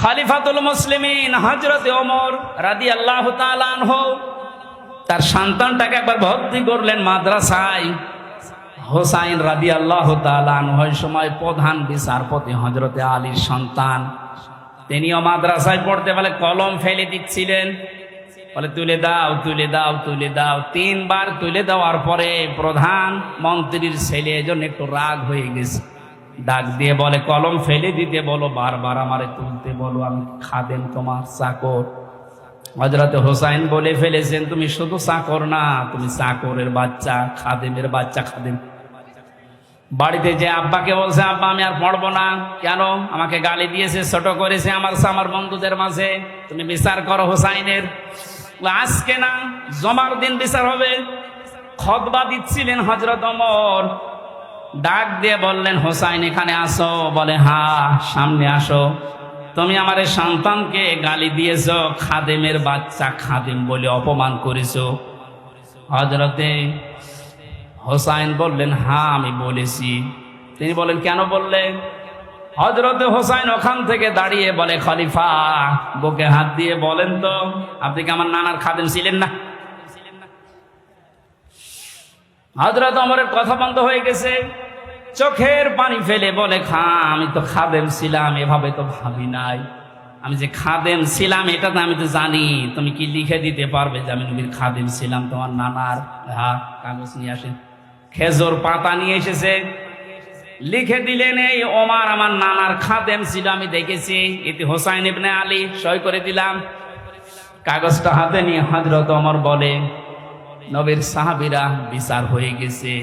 খালিফাতুল মুসলিমিন হজরত ওমর রাদি আল্লাহ তার সন্তানটাকে একবার ভর্তি করলেন মাদ্রাসায়। হোসাইন রাদি আল্লাহ ওই সময় প্রধান বিচারপতি হজরতে আলীর সন্তান। তিনিও মাদ্রাসায় পড়তে বলে কলম ফেলে দিচ্ছিলেন। বলে, তুলে দাও তুলে দাও তুলে দাও। তিনবার তুলে দেওয়ার পরে প্রধান মন্ত্রীর ছেলে এজন্য একটু রাগ হয়ে গেছে। ডাক দিয়ে বলে, কলম ফেলে দিতে বলো, বারবার আমারে তুলতে বলো, আমি খাদেম তোমার চাকর। হজরত হোসাইন বলে ফেলেছেন, তুমি শুধু চাকর না, তুমি চাকরের বাচ্চা, খাদেমের বাচ্চা, খাদেম। বাড়িতে যে আব্বাকে বলছে, আব্বা, আমি আর পড়ব না। কেন? আমাকে গালি দিয়েছে, ছোট করেছে আমার আমার বন্ধুদের মাঝে। তুমি বিচার করো হোসাইনের। আজকে না, জমার দিন বিচার হবে। খতবা দিচ্ছিলেন হজরত অমর ডাক দিয়ে বললেন, হোসাইন, এখানে আসো। বলে, হা, সামনে আসো। তুমি আমার সন্তানকে গালি দিয়েছ, খাদেমের বাচ্চা খাদেম বলে অপমান করেছ। হজরতে হোসাইন বললেন, হা, আমি বলেছি। তিনি বলেন, কেন বললেন হজরতে হোসাইন ওখান থেকে দাঁড়িয়ে বলে, খলিফা, বুকে হাত দিয়ে বলেন তো, আপনি কি আমার নানার খাদেম ছিলেন না? হজরত অমরের কথা বন্ধ হয়ে গেছে। চোখের পানি ফেলে বলে, খা, আমি তো খাদেম ছিলাম, এভাবে তো ভাবি নাই। আমি যে খাদেম ছিলাম, এটা তো আমি তো জানি। তুমি কি লিখে দিতে পারবে যে আমি নবীর খাদেম ছিলাম? তোমার নানার হ্যাঁ কাগজ নিয়ে আসেন। খেজুর পাতা নিয়ে এসেছে। লিখে দিলেন, এই ওমার আমার নানার খাদেম ছিল, আমি দেখেছি। এতে হোসাইন ইবনে আলী সই করে দিলাম। কাগজটা হাতে নিয়ে হজরত অমর বলে নবীর সাহাবিরা বিচার হয়ে গেছে।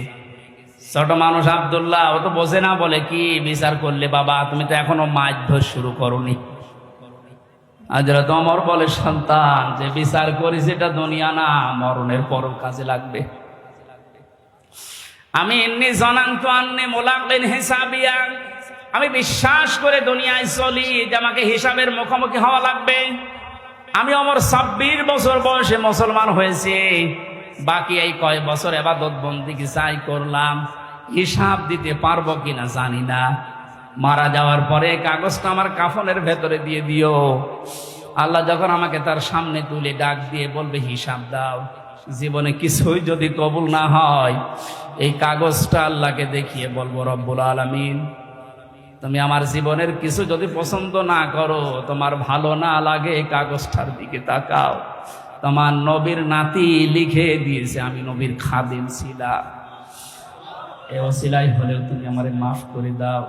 ছোট মানুষ আবদুল্লাহ, ও তো বোঝে না বলে কি বিচার করলে বাবা, তুমি তো এখনও মাছ ধর শুরু করনি। হজরত অমর বলে, সন্তান, যে বিচার করিস এটা দুনিয়া না, মরণের পরও কাজে লাগবে। আমি এমনি জনান্ত আন্নে মোলাকলেন হিসাবিয়া, আমি বিশ্বাস করে দুনিয়ায় চলি, যে আমাকে হিসাবের মুখোমুখি হওয়া লাগবে। আমি আমার ছাব্বিশ বছর বয়সে মুসলমান হয়েছি। বাকি এই কয় বছর এবাদত বন্দিকে চাই করলাম, হিসাব দিতে পারব কিনা জানি না। মারা যাওয়ার পরে কাগজটা আমার কাফনের ভেতরে দিয়ে দিও। আল্লাহ যখন আমাকে তার সামনে তুলে ডাক দিয়ে বলবে, হিসাব দাও, জীবনে কিছুই যদি কবুল না হয়, এই কাগজটা আল্লাহকে দেখিয়ে বলব, রব্বুল আলমিন, তুমি আমার জীবনের কিছু যদি পছন্দ না করো, তোমার ভালো না লাগে, এই কাগজটার দিকে তাকাও। তোমার নবীর নাতি লিখে দিয়েছে, আমি নবীর খাদিম ছিলাম এ অসিলাই হলেও তুমি আমারে মাফ করে দাও।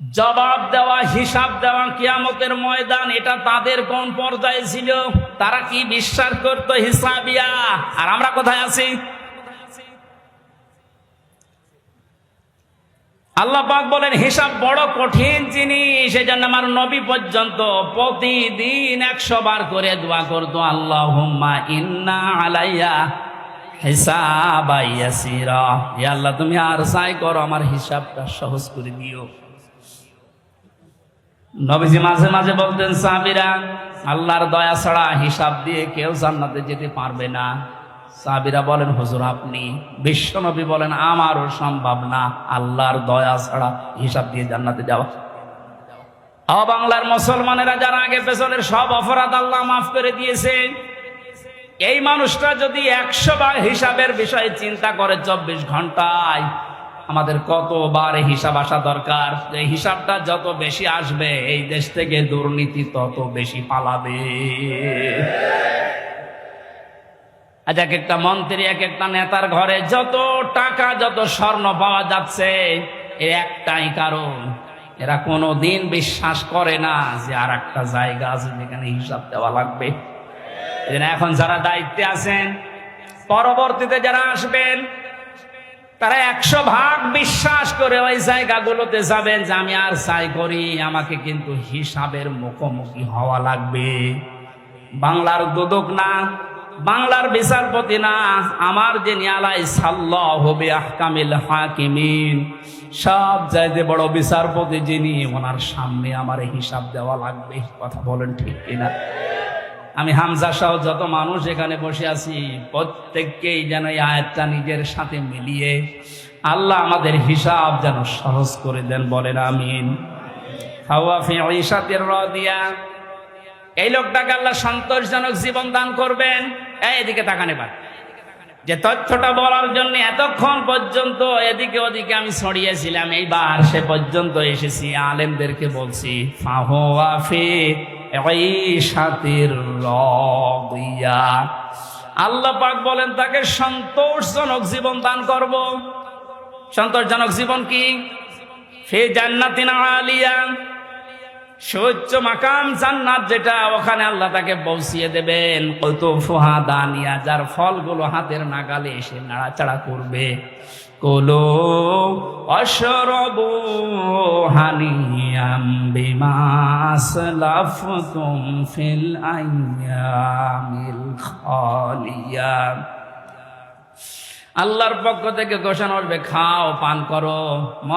জবাব দেওয়া, হিসাব দেওয়া কিয়ামতের ময়দান, এটা তাদের কোন পর্যায়ে ছিল? তারা কি বিশ্বাস করত হিসাবিয়া? আর আমরা কোথায় আছি? আল্লাহ পাক বলেন, হিসাব বড় কঠিন জিনিস এই জন্য আমার নবী পর্যন্ত প্রতিদিন একশো বার করে দোয়া করতো আল্লাহ হুম্মা ইন্না আলাইয়া হিসাব আল্লাহ, তুমি আর সাই করো, আমার হিসাবটা সহজ করে দিও। নবীজি মাঝে মাঝে বলতেন, সাবিরা, আল্লাহর দয়া ছাড়া হিসাব দিয়ে কেউ জান্নাতে যেতে পারবে না। সাবিরা বলেন, হুজুর, আপনি বিশ্বনবী বলেন, আমারও সম্ভব না। আল্লাহর দয়া ছাড়া হিসাব দিয়ে জান্নাতে যাওয়া। বাংলার মুসলমানেরা যারা আগে পেছনের সব অপরাধ আল্লাহ মাফ করে দিয়েছে, এই মানুষটা যদি একশো বার হিসাবের বিষয়ে চিন্তা করে চব্বিশ ঘন্টায়, আমাদের কতবার হিসাব আসা দরকার? এই হিসাবটা যত বেশি আসবে, এই দেশ থেকে দুর্নীতি তত বেশি পালাবে। আজ এক একটা মন্ত্রী, এক একটা নেতার ঘরে যত টাকা, যত স্বর্ণ পাওয়া যাচ্ছে, এর একটাই কারণ, এরা কোনো দিন বিশ্বাস করে না যে আর একটা জায়গা আছে যেখানে হিসাব দেওয়া লাগবে। এখন যারা দায়িত্বে আছেন, পরবর্তীতে যারা আসবেন, তারা একশো ভাগ বিশ্বাস করে ওই জায়গাগুলোতে যাবেন যে আমি আর চাই করি, আমাকে কিন্তু হিসাবের মুখোমুখি হওয়া লাগবে। বাংলার দুদক না বাংলার বিচারপতি না, আমার যে নিয়ালাই সাল্লাহ হবে আহকামিল হাকিমিন, সব চাইতে বড় বিচারপতি যিনি, ওনার সামনে আমার হিসাব দেওয়া লাগবে, কথা বলেন ঠিক কিনা? আমি হামজা সহ যত মানুষ এখানে বসে আছি, প্রত্যেককেই যেন এই আয়াতটা নিজের সাথে মিলিয়ে আল্লাহ আমাদের হিসাব যেন সহজ করে দেন, বলেন আমিন। হাওয়া ফি ঈশাতির রাদিয়া। এই লোকটাকে আল্লাহ সন্তোষজনক জীবন দান করবেন। এদিকে তাকান এবার। যে তথ্যটা বলার জন্য এতক্ষণ পর্যন্ত এদিকে ওদিকে আমি ছড়িয়েছিলাম, এইবার সে পর্যন্ত এসেছি, আলেমদেরকে বলছি আল্লাহ পাক বলেন, তাকে সন্তোষজনক জীবন দান করব। সন্তোষজনক জীবন কি? ফে জান্নাতিন আলিয়া। সহ্য মাকাম জান্নাত যেটা, ওখানে আল্লাহ তাকে পৌঁছিয়ে দেবেন। কত ফোহা দানিয়া, যার ফলগুলো হাতের নাগালে এসে নাড়াচাড়া করবে। কোলো অসরবু হানিয়াম বিমাস লাফতুম ফিল আইয়ামিল খালিয়া। আল্লাহর পক্ষ থেকে ঘোষণা করবে, খাও, পান করো।